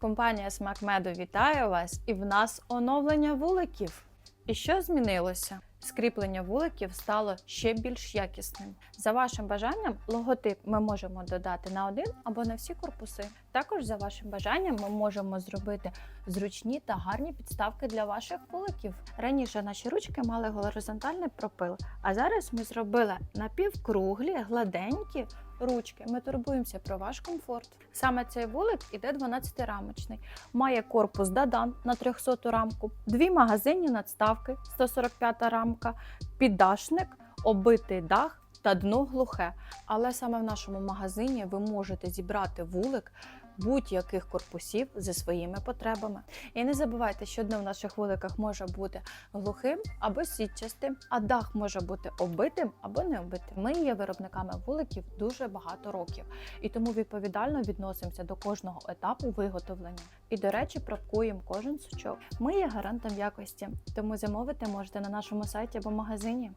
Компанія Смак Меду вітає вас і в нас оновлення вуликів. І що змінилося? Скріплення вуликів стало ще більш якісним. За вашим бажанням, логотип ми можемо додати на один або на всі корпуси. Також за вашим бажанням ми можемо зробити зручні та гарні підставки для ваших вуликів. Раніше наші ручки мали горизонтальний пропил, а зараз ми зробили напівкруглі, гладенькі ручки. Ми турбуємося про ваш комфорт. Саме цей вулик іде 12-рамочний. Має корпус Дадан на 300 рамку, дві магазинні надставки, 145 рамка, піддашник, оббитий дах. Та дно глухе, але саме в нашому магазині ви можете зібрати вулик будь-яких корпусів зі своїми потребами. І не забувайте, що дно в наших вуликах може бути глухим або сітчастим, а дах може бути оббитим або не оббитим. Ми є виробниками вуликів дуже багато років, і тому відповідально відносимося до кожного етапу виготовлення. І, до речі, прокуємо кожен сучок. Ми є гарантом якості, тому замовити можете на нашому сайті або магазині.